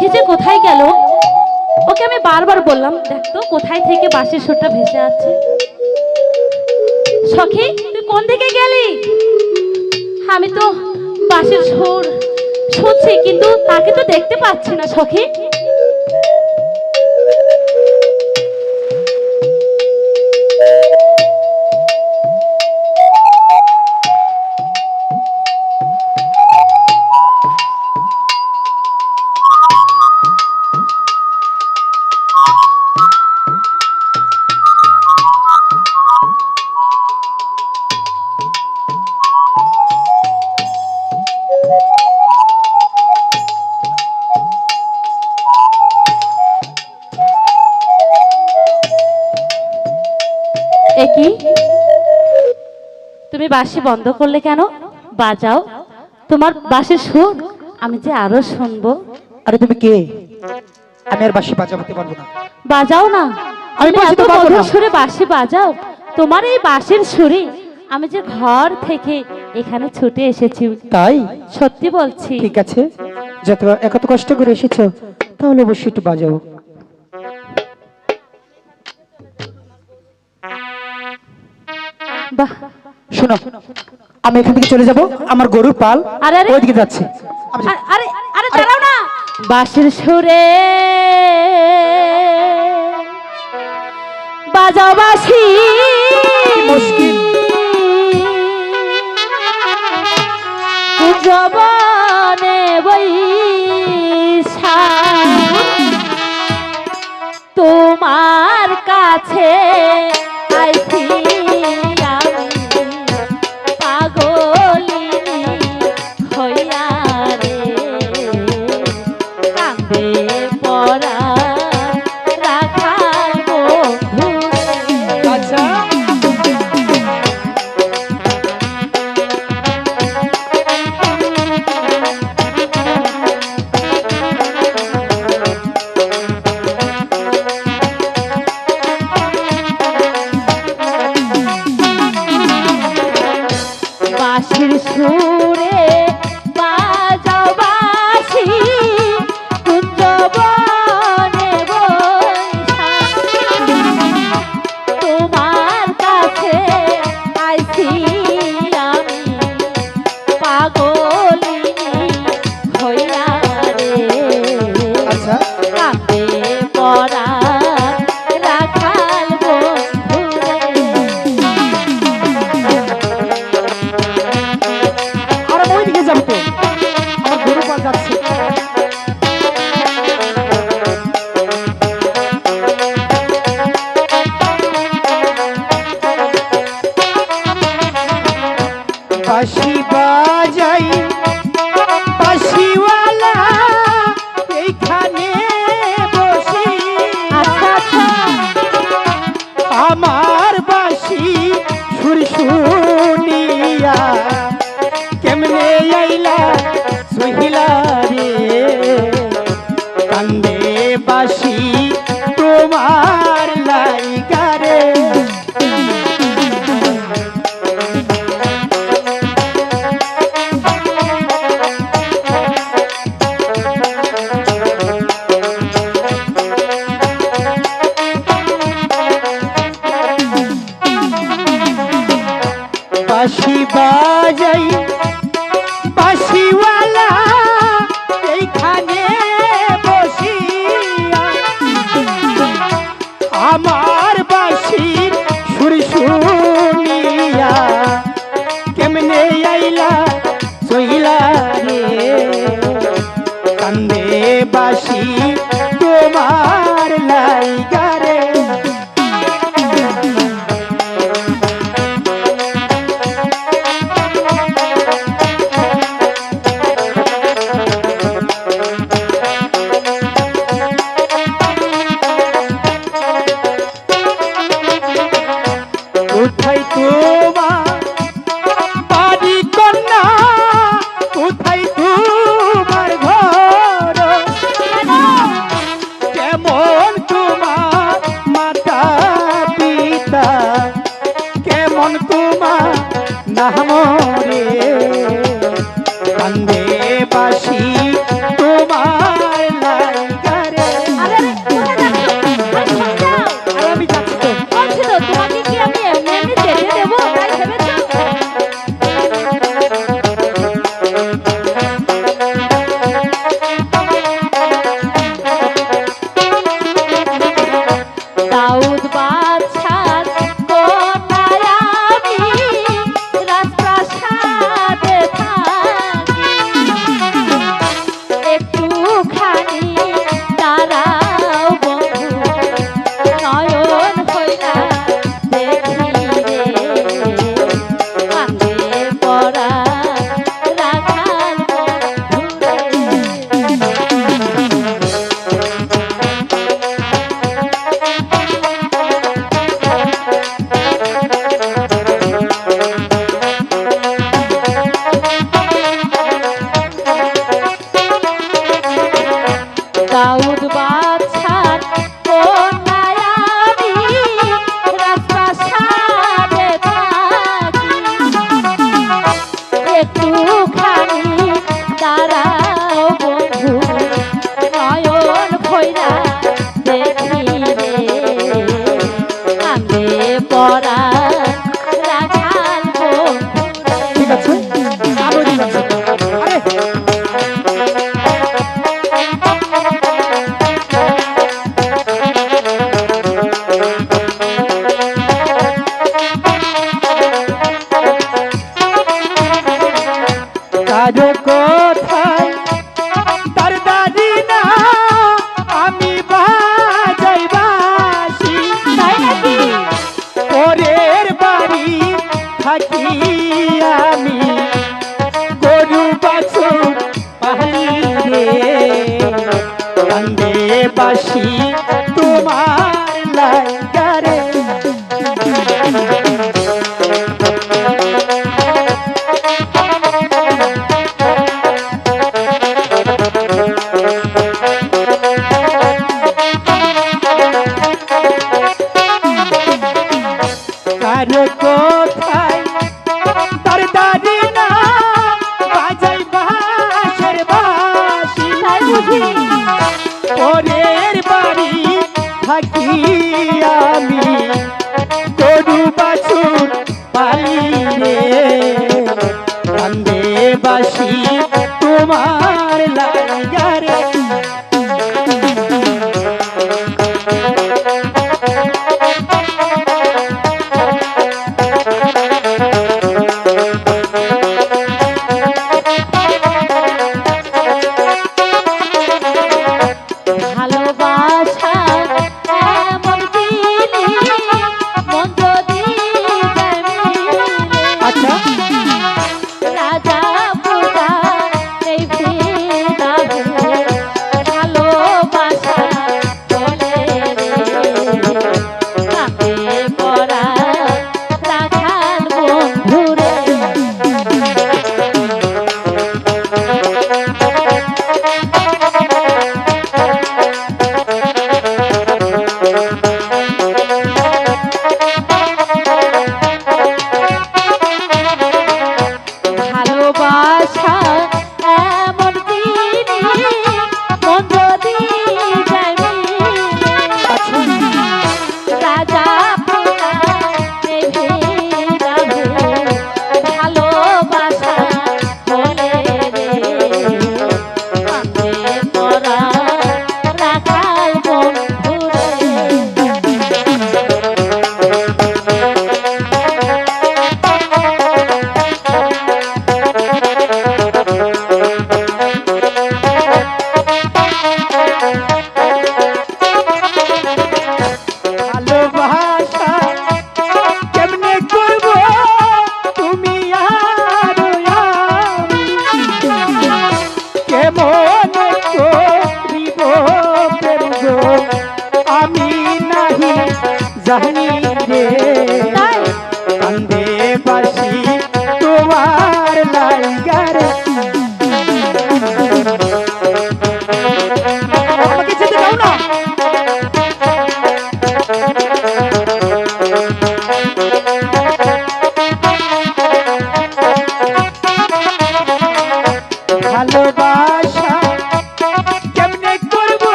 সখী যে কোথায় গেল? ওকে আমি বারবার বললাম, দেখ তো, কোথায় থেকে বাঁশের সুরটা ভেসে আছে সখী, তুই কোন দিকে গেলি? আমি তো বাঁশের সুর শুনছি, কিন্তু তাকে তো দেখতে পাচ্ছি না, সখী। একই তুমি বাঁশি বন্ধ করলে কেন? বাজাও। তোমার বাঁশির সুর আমি যে আরও শুনব। আরে তুমি কে? আমি আর বাঁশি বাজাতে পারব না। বাজাও না। আমি এত মধুর না। সুরে বাঁশি বাজাও। তোমার এই বাঁশির সুরে আমি যে ঘর থেকে এখানে ছুটে এসেছি। তাই? সত্যি বলছি। ঠিক আছে। যত এত কষ্ট করে এসেছ তাহলে অবশ্যই একটু বাজাও। বাহ শোনো আমি এখান থেকে চলে যাব আমার গরুর পাল। ওইদিকে যাচ্ছে আরে আরে আরে দাঁড়াও না বাঁশির সুরে বাজাও বাঁশি মুশকিল। জবনে বৈশা তোমার কাছে সুরে বাজাও বাঁশি বাঁশি বাজাই রাহমো